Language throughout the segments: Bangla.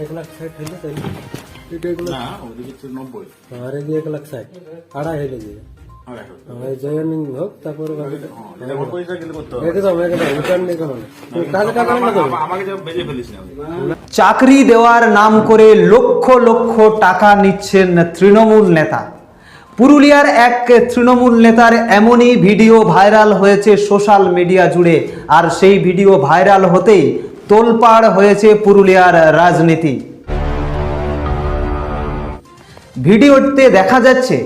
এক লাখ ষাট হইলে তাহলে এটা এক লাখ না ওদিকে হচ্ছে নব্বই আর এই এক লাখ ষাট আড়াই হইলে যে আড়াই হাজার। আমার জয়েনিং হোক তারপরে বাকিটা এটা আমার পয়সা গেলে করতে হবে একদম একদম রিটার্ন নেই কোনো কাজে টাকা না আমাকে বেজে ফেলিস না চাকরি দেওয়ার নাম করে লক্ষ লক্ষ টাকা নিচ্ছেন তৃণমূল নেতা পুরুলিয়ার এক তৃণমূল নেতার এমনই ভিডিও ভাইরাল হয়েছে সোশ্যাল মিডিয়া জুড়ে আর সেই ভিডিও ভাইরাল হতেই তোলপাড় হয়েছে পুরুলিয়ার রাজনীতি। ভিডিওতে দেখা যাচ্ছে,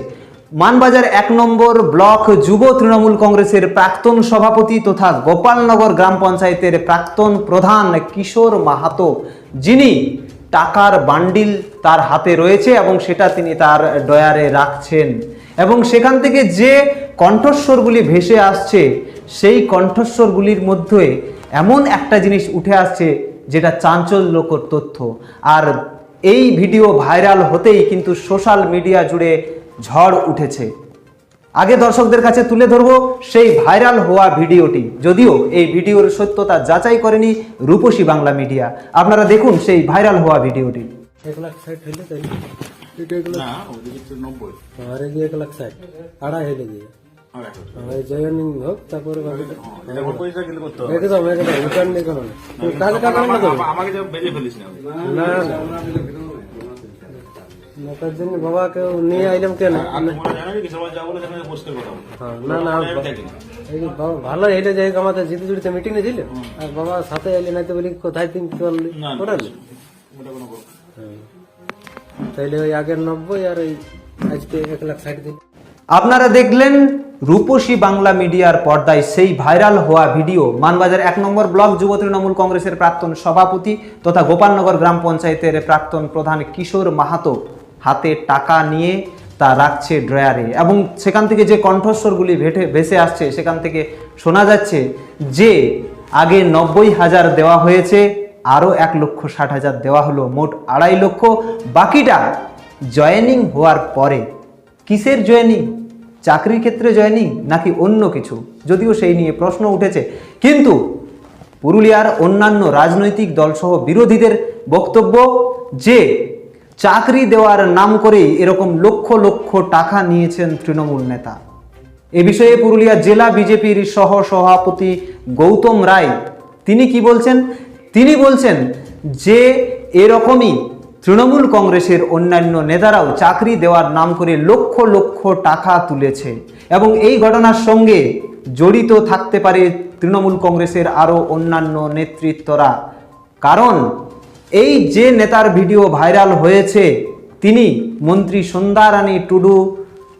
মানবাজার এক নম্বর ব্লক যুব তৃণমূল কংগ্রেসের প্রাক্তন সভাপতি তথা গোপালনগর গ্রাম পঞ্চায়েতের প্রাক্তন প্রধান কিশোর মাহাতো। যিনি টাকার বান্ডিল তার হাতে রয়েছে এবং সেটা তিনি তার ডয়ারে রাখছেন। এবং সেখান থেকে যে কণ্ঠস্বরগুলি ভেসে আসছে, সেই কণ্ঠস্বরগুলির মধ্যে এমন একটা জিনিস উঠে আসছে যেটা চাঞ্চল্যকর তথ্য। আর এই ভিডিও ভাইরাল হতেই কিন্তু সোশ্যাল মিডিয়া জুড়ে ঝড় উঠেছে। আগে দর্শকদের কাছে তুলে ধরবো সেই ভাইরাল হওয়া ভিডিওটি। যদিও এই ভিডিওর সত্যতা যাচাই করেনি রূপসী বাংলা মিডিয়া। আপনারা দেখুন সেই ভাইরাল হওয়া ভিডিওটি। এক লাখ ষাট হইলে তাহলে এটা এক লাখ না ওদিকে হচ্ছে নব্বই। আর এই এক লাখ ষাট আড়াই হইলে যে আড়াই হাজার। আমার জয়েনিং হোক তারপরে হবে। কাজে না তো আমাকে বেজে ফেলিস না। না তার জন্য বাবাকে নিয়ে আইলাম কেন। হ্যাঁ, না না বাবা ভালো এলে যাই আমাদের জিতে জুড়িতে মিটিং এ ছিল আর বাবা সাথে এলে নাই তো বলি কোথায় তিন করালি। হ্যাঁ। তাইলে ওই আগের নব্বই আর ওই আজকে এক লাখ ষাট দিন আপনারা দেখলেন রূপসী বাংলা মিডিয়ার পর্দায় সেই ভাইরাল হওয়া ভিডিও। মানবাজার এক নম্বর ব্লক যুব তৃণমূল কংগ্রেসের প্রাক্তন সভাপতি তথা গোপালনগর গ্রাম পঞ্চায়েতের প্রাক্তন প্রধান কিশোর মাহাতো হাতে টাকা নিয়ে তা রাখছে ড্রয়ারে এবং সেখান থেকে যে কণ্ঠস্বরগুলি ভেটে ভেসে আসছে, সেখান থেকে শোনা যাচ্ছে যে আগে নব্বই হাজার দেওয়া হয়েছে, আরও এক লক্ষ ষাট হাজার দেওয়া হলো, মোট আড়াই লক্ষ। বাকিটা জয়েনিং হওয়ার পরে কিসের জয়েনিং? চাকরির ক্ষেত্রে জয়েনিং নাকি অন্য কিছু? যদিও সেই নিয়ে প্রশ্ন উঠেছে। কিন্তু পুরুলিয়ার অন্যান্য রাজনৈতিক দলসহ বিরোধীদের বক্তব্য যে চাকরি দেওয়ার নাম করেই এরকম লক্ষ লক্ষ টাকা নিয়েছেন তৃণমূল নেতা। এ বিষয়ে পুরুলিয়া জেলা বিজেপির সহ সভাপতি গৌতম রায় তিনি কি বলছেন? তিনি বলছেন যে এরকমই তৃণমূল কংগ্রেসের অন্যান্য নেতারাও চাকরি দেওয়ার নাম করে লক্ষ লক্ষ টাকা তুলেছে। এবং এই ঘটনার সঙ্গে জড়িত থাকতে পারে তৃণমূল কংগ্রেসের আরও অন্যান্য নেতৃত্বরা। কারণ এই যে নেতার ভিডিও ভাইরাল হয়েছে, তিনি মন্ত্রী সন্ধ্যারানী টুডু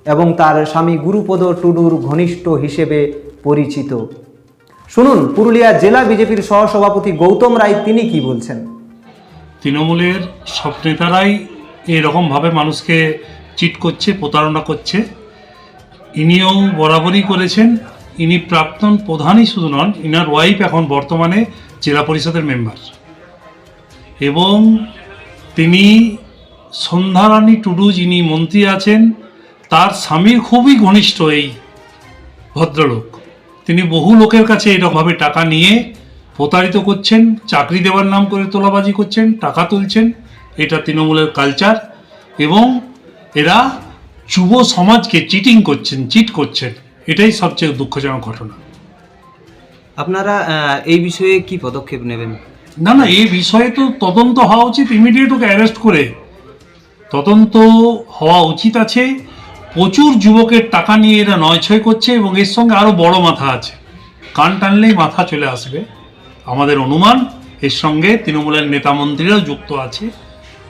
এবং তার স্বামী গুরুপদ টুডুর ঘনিষ্ঠ হিসেবে পরিচিত। শুনুন, পুরুলিয়া জেলা বিজেপির সহসভাপতি গৌতম রায় তিনি কি বলছেন? তৃণমূলের সব নেতারাই এরকমভাবে মানুষকে চিট করছে, প্রতারণা করছে। ইনিও বরাবরই করেছেন। ইনি প্রাক্তন প্রধানই শুধু নন, ইনার ওয়াইফ এখন বর্তমানে জেলা পরিষদের মেম্বার এবং তিনি সন্ধ্যারানী টুডু যিনি মন্ত্রী আছেন, তার স্বামীর খুবই ঘনিষ্ঠ এই ভদ্রলোক। তিনি বহু লোকের কাছে এরকমভাবে টাকা নিয়ে প্রতারিত করছেন চাকরি দেওয়ার নাম করে তোলাবাজি করছেন টাকা তুলছেন এটা তৃণমূলের কালচার এবং এরা যুব সমাজকে চিটিং করছেন চিট করছেন। এটাই সবচেয়ে দুঃখজনক ঘটনা। আপনারা এই বিষয়ে কি পদক্ষেপ নেবেন? না না এই বিষয়ে তো তদন্ত হওয়া উচিত। ইমিডিয়েট ওকে অ্যারেস্ট করে তদন্ত হওয়া উচিত আছে। প্রচুর যুবকের টাকা নিয়ে এরা নয় ছয় করছে এবং এর সঙ্গে আরও বড় মাথা আছে। কান টানলেই মাথা চলে আসবে। আমাদের অনুমান এর সঙ্গে তৃণমূলের নেতা মন্ত্রীরাও যুক্ত আছে।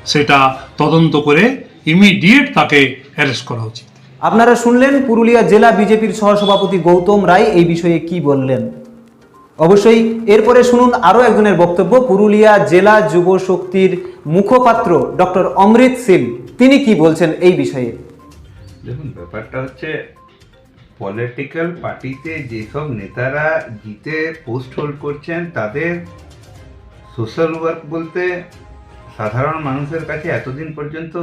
সেটা তদন্ত করে ইমিডিয়েট তাকে অ্যারেস্ট করা উচিত। আপনারা শুনলেন পুরুলিয়া জেলা বিজেপির সহসভাপতি গৌতম রায় এই বিষয়ে কি বললেন? অবশ্যই এরপরে শুনুন আরও একজনের বক্তব্য। পুরুলিয়া জেলা যুব শক্তির মুখপাত্র ডক্টর অমৃত সিং তিনি কি বলছেন এই বিষয়ে? দেখুন ব্যাপারটা হচ্ছে পলিটিক্যাল পার্টিতে যেসব নেতারা জিতে পোস্ট হোল্ড করছেন, তাদের সোশ্যাল ওয়ার্ক বলতে সাধারণ মানুষের কাছে এতদিন পর্যন্ত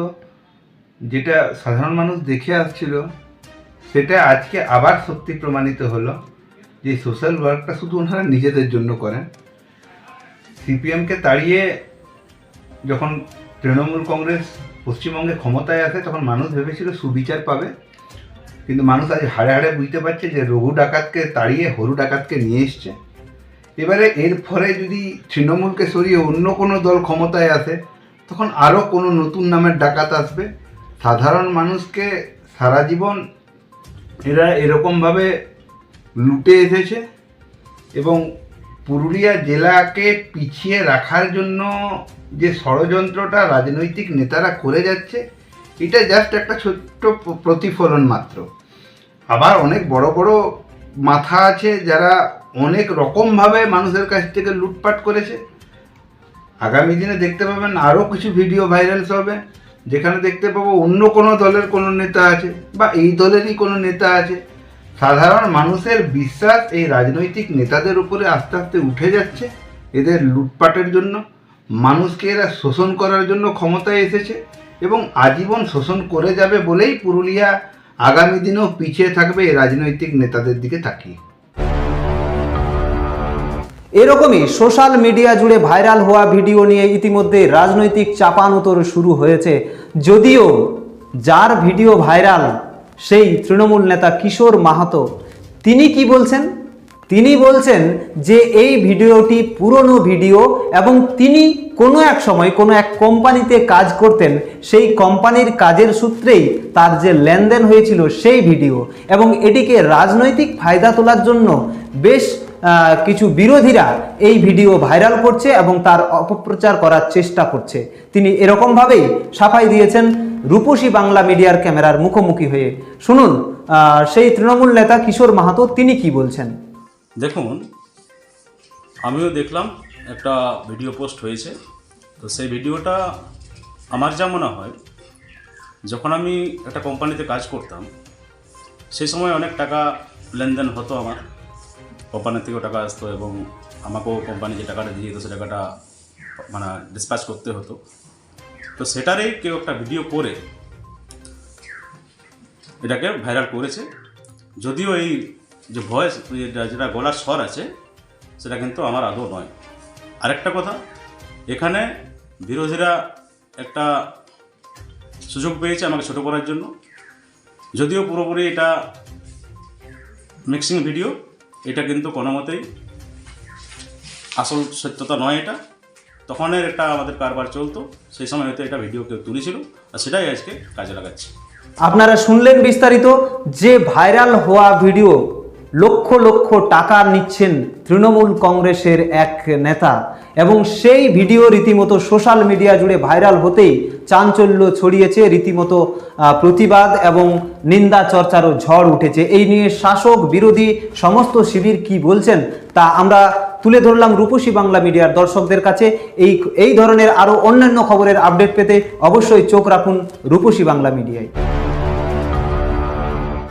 যেটা সাধারণ মানুষ দেখে আসছিল, সেটা আজকে আবার সত্যি প্রমাণিত হলো যে সোশ্যাল ওয়ার্কটা শুধু ওনারা নিজেদের জন্য করেন। সিপিএমকে তাড়িয়ে যখন তৃণমূল কংগ্রেস পশ্চিমবঙ্গে ক্ষমতায় আসে, তখন মানুষ ভেবেছিল সুবিচার পাবে। কিন্তু মানুষ আজ হাড়ে হাড়ে বুঝতে পারছে যে রঘু ডাকাতকে তাড়িয়ে হরু ডাকাতকে নিয়ে এসছে। এবারে এর ফলে যদি তৃণমূলকে সরিয়ে অন্য কোনো দল ক্ষমতায় আসে, তখন আরও কোনো নতুন নামের ডাকাত আসবে। সাধারণ মানুষকে সারা জীবন এরা এরকমভাবে লুটে এসেছে এবং পুরুলিয়া জেলাকে পিছিয়ে রাখার জন্য যে ষড়যন্ত্রটা রাজনৈতিক নেতারা করে যাচ্ছে এটা জাস্ট একটা ছোট্ট প্রতিফলন মাত্র। আবার অনেক বড় বড় মাথা আছে যারা অনেক রকমভাবে মানুষের কাছ থেকে লুটপাট করেছে। আগামী দিনে দেখতে পাবেন আরও কিছু ভিডিও ভাইরালস হবে, যেখানে দেখতে পাবো অন্য কোনো দলের কোনো নেতা আছে বা এই দলেরই কোনো নেতা আছে। সাধারণ মানুষের বিশ্বাস এই রাজনৈতিক নেতাদের উপরে আস্তে আস্তে উঠে যাচ্ছে এদের লুটপাটের জন্য। মানুষকে এরা শোষণ করার জন্য ক্ষমতায় এসেছে। এবং আজীবন শোষণ করে যাবে বলেই পুরুলিয়া আগামী দিনেও পিছিয়ে থাকবে রাজনৈতিক নেতাদের দিকে তাকিয়ে। এরকমই সোশ্যাল মিডিয়া জুড়ে ভাইরাল হওয়া ভিডিও নিয়ে ইতিমধ্যে রাজনৈতিক চাপানুতর শুরু হয়েছে। যদিও যার ভিডিও ভাইরাল, সেই তৃণমূল নেতা কিশোর মাহাতো। তিনি কি বলছেন? তিনি বলছেন যে এই ভিডিওটি পুরনো ভিডিও এবং তিনি কোনো এক সময় কোনো এক কোম্পানিতে কাজ করতেন, সেই কোম্পানির কাজের সূত্রেই তার যে লেনদেন হয়েছিল সেই ভিডিও। এবং এটিকে রাজনৈতিক ফায়দা তোলার জন্য বেশ কিছু বিরোধীরা এই ভিডিও ভাইরাল করছে এবং তার অপপ্রচার করার চেষ্টা করছে। তিনি এরকমভাবেই সাফাই দিয়েছেন রূপসী বাংলা মিডিয়ার ক্যামেরার মুখোমুখি হয়ে। শুনুন সেই তৃণমূল নেতা কিশোর মাহাতো তিনি কি বলছেন? দেখুন, আমিও দেখলাম একটা ভিডিও পোস্ট হয়েছে। তো সেই ভিডিওটা আমার যা মনে হয়, যখন আমি একটা কোম্পানিতে কাজ করতাম, সেই সময় অনেক টাকা লেনদেন হতো আমার। কোম্পানির থেকেও টাকা আসতো এবং আমাকেও কোম্পানি যে টাকাটা দিয়ে দিত, সে টাকাটা মানে ডিসপ্যাচ করতে হতো। তো সেটারই কেউ একটা ভিডিও করে, এটাকে ভাইরাল করেছে। যদিও এই যে ভয়েস যেটা গলার স্বর আছে, সেটা কিন্তু আমার আদৌ নয়। আরেকটা কথা, এখানে বিরোধীরা একটা সুযোগ পেয়েছে আমাকে ছোটো করার জন্য। যদিও পুরোপুরি এটা মিক্সিং ভিডিও এটা কিন্তু কোনো মতেই আসল সত্যতা নয় এটা। তখনের একটা আমাদের কারবার চলতো, সেই সময় হয়তো এটা ভিডিও কেউ তুলেছিল, আর সেটাই আজকে কাজে লাগাচ্ছে। আপনারা শুনলেন বিস্তারিত যে ভাইরাল হওয়া ভিডিও লক্ষ লক্ষ টাকা নিচ্ছেন তৃণমূল কংগ্রেসের এক নেতা এবং সেই ভিডিও রীতিমতো সোশ্যাল মিডিয়া জুড়ে ভাইরাল হতেই চাঞ্চল্য ছড়িয়েছে, রীতিমতো প্রতিবাদ এবং নিন্দা চর্চারও ঝড় উঠেছে। এই নিয়ে শাসক, বিরোধী, সমস্ত শিবির কি বলছেন তা আমরা তুলে ধরলাম রূপসী বাংলা মিডিয়ার দর্শকদের কাছে। এই এই ধরনের আরও অন্যান্য খবরের আপডেট পেতে অবশ্যই চোখ রাখুন রূপসী বাংলা মিডিয়ায়।